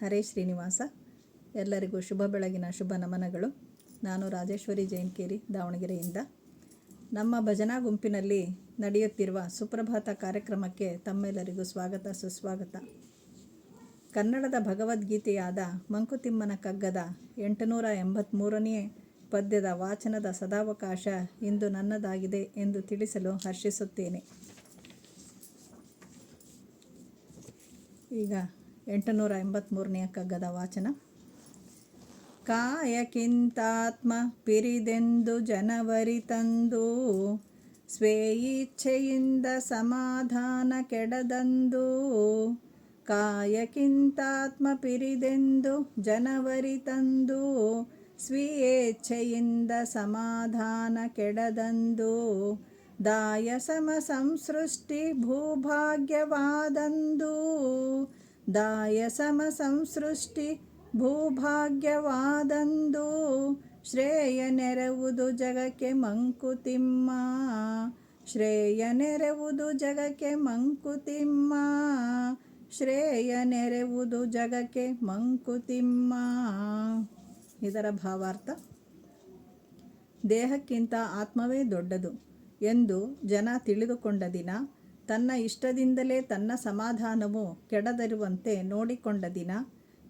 ಹರೇ ಶ್ರೀನಿವಾಸ. ಎಲ್ಲರಿಗೂ ಶುಭ ಬೆಳಗಿನ ಶುಭ ನಮನಗಳು. ನಾನು ರಾಜೇಶ್ವರಿ ಜೈನ್ಕೇರಿ, ದಾವಣಗೆರೆಯಿಂದ. ನಮ್ಮ ಭಜನಾ ಗುಂಪಿನಲ್ಲಿ ನಡೆಯುತ್ತಿರುವ ಸುಪ್ರಭಾತ ಕಾರ್ಯಕ್ರಮಕ್ಕೆ ತಮ್ಮೆಲ್ಲರಿಗೂ ಸ್ವಾಗತ, ಸುಸ್ವಾಗತ. ಕನ್ನಡದ ಭಗವದ್ಗೀತೆಯಾದ ಮಂಕುತಿಮ್ಮನ ಕಗ್ಗದ ಎಂಟುನೂರ ಎಂಬತ್ತ್ಮೂರನೇ ಪದ್ಯದ ವಾಚನದ ಸದಾವಕಾಶ ಇಂದು ನನ್ನದಾಗಿದೆ ಎಂದು ತಿಳಿಸಲು ಹರ್ಷಿಸುತ್ತೇನೆ. ಈಗ ಎಂಟುನೂರ ಎಂಬತ್ತ್ಮೂರನೆಯ ಕಗ್ಗದ ವಾಚನ ಕಾಯಕ್ಕಿಂತಾತ್ಮ ಪಿರಿದೆಂದು ಜನವರಿ ತಂದು ಸ್ವೇಯಿಚ್ಛೆಯಿಂದ ಸಮಾಧಾನ ಕೆಡದಂದು ಕಾಯಕ್ಕಿಂತಾತ್ಮ ಪಿರಿದೆಂದು ಜನವರಿ ತಂದು ಸ್ವೀಯೇಚ್ಛೆಯಿಂದ ಸಮಾಧಾನ ಕೆಡದಂದು ದಾಯ ಸಮ ಸಂಸೃಷ್ಟಿ ಭೂಭಾಗ್ಯವಾದಂದು ದಾಯ ಸಮ ಸಂಸೃಷ್ಟಿ ಭೂಭಾಗ್ಯವಾದಂದು ಶ್ರೇಯ ನೆರವುದು ಜಗಕ್ಕೆ ಮಂಕುತಿಮ್ಮ. ಶ್ರೇಯ ನೆರವುದು ಜಗಕ್ಕೆ ಮಂಕುತಿಮ್ಮ. ಶ್ರೇಯ ನೆರವುದು ಜಗಕ್ಕೆ ಮಂಕುತಿಮ್ಮ. ಇದರ ಭಾವಾರ್ಥ, ದೇಹಕ್ಕಿಂತ ಆತ್ಮವೇ ದೊಡ್ಡದು ಎಂದು ಜನ ತಿಳಿದುಕೊಂಡ ದಿನ ತನ್ನ ಇಷ್ಟದಿಂದಲೇ ತನ್ನ ಸಮಾಧಾನವು ಕೆಡದಿರುವಂತೆ ನೋಡಿಕೊಂಡ ದಿನ,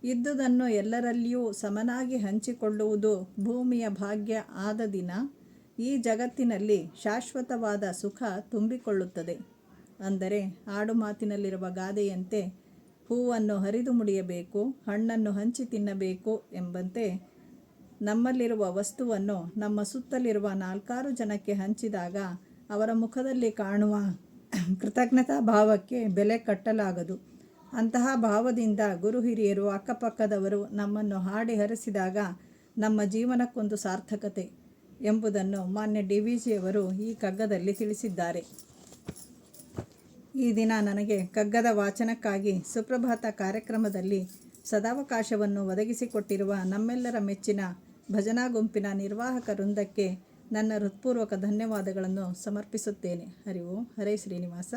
ಇದ್ದುದನ್ನು ಎಲ್ಲರಲ್ಲಿಯೂ ಸಮನಾಗಿ ಹಂಚಿಕೊಳ್ಳುವುದು ಭೂಮಿಯ ಭಾಗ್ಯ ಆದ ದಿನ, ಈ ಜಗತ್ತಿನಲ್ಲಿ ಶಾಶ್ವತವಾದ ಸುಖ ತುಂಬಿಕೊಳ್ಳುತ್ತದೆ. ಅಂದರೆ ಆಡು ಮಾತಿನಲ್ಲಿರುವ ಗಾದೆಯಂತೆ, ಹೂವನ್ನು ಹರಿದು ಮುಡಿಯಬೇಕು, ಹಣ್ಣನ್ನು ಹಂಚಿ ತಿನ್ನಬೇಕು ಎಂಬಂತೆ ನಮ್ಮಲ್ಲಿರುವ ವಸ್ತುವನ್ನು ನಮ್ಮ ಸುತ್ತಲಿರುವ ನಾಲ್ಕಾರು ಜನಕ್ಕೆ ಹಂಚಿದಾಗ ಅವರ ಮುಖದಲ್ಲಿ ಕಾಣುವ ಕೃತಜ್ಞತಾ ಭಾವಕ್ಕೆ ಬೆಲೆ ಕಟ್ಟಲಾಗದು. ಅಂತಹ ಭಾವದಿಂದ ಗುರು ಹಿರಿಯರು ಅಕ್ಕಪಕ್ಕದವರು ನಮ್ಮನ್ನು ಹಾಡಿ ಹರಿಸಿದಾಗ ನಮ್ಮ ಜೀವನಕ್ಕೊಂದು ಸಾರ್ಥಕತೆ ಎಂಬುದನ್ನು ಮಾನ್ಯ ಡಿ ವಿ ಜಿಯವರು ಈ ಕಗ್ಗದಲ್ಲಿ ತಿಳಿಸಿದ್ದಾರೆ. ಈ ದಿನ ನನಗೆ ಕಗ್ಗದ ವಾಚನಕ್ಕಾಗಿ ಸುಪ್ರಭಾತ ಕಾರ್ಯಕ್ರಮದಲ್ಲಿ ಸದಾವಕಾಶವನ್ನು ಒದಗಿಸಿಕೊಟ್ಟಿರುವ ನಮ್ಮೆಲ್ಲರ ಮೆಚ್ಚಿನ ಭಜನಾ ಗುಂಪಿನ ನಿರ್ವಾಹಕ ವೃಂದಕ್ಕೆ ನನ್ನ ಹೃತ್ಪೂರ್ವಕ ಧನ್ಯವಾದಗಳನ್ನು ಸಮರ್ಪಿಸುತ್ತೇನೆ. ಅರಿವು ಹರೇ ಶ್ರೀನಿವಾಸ.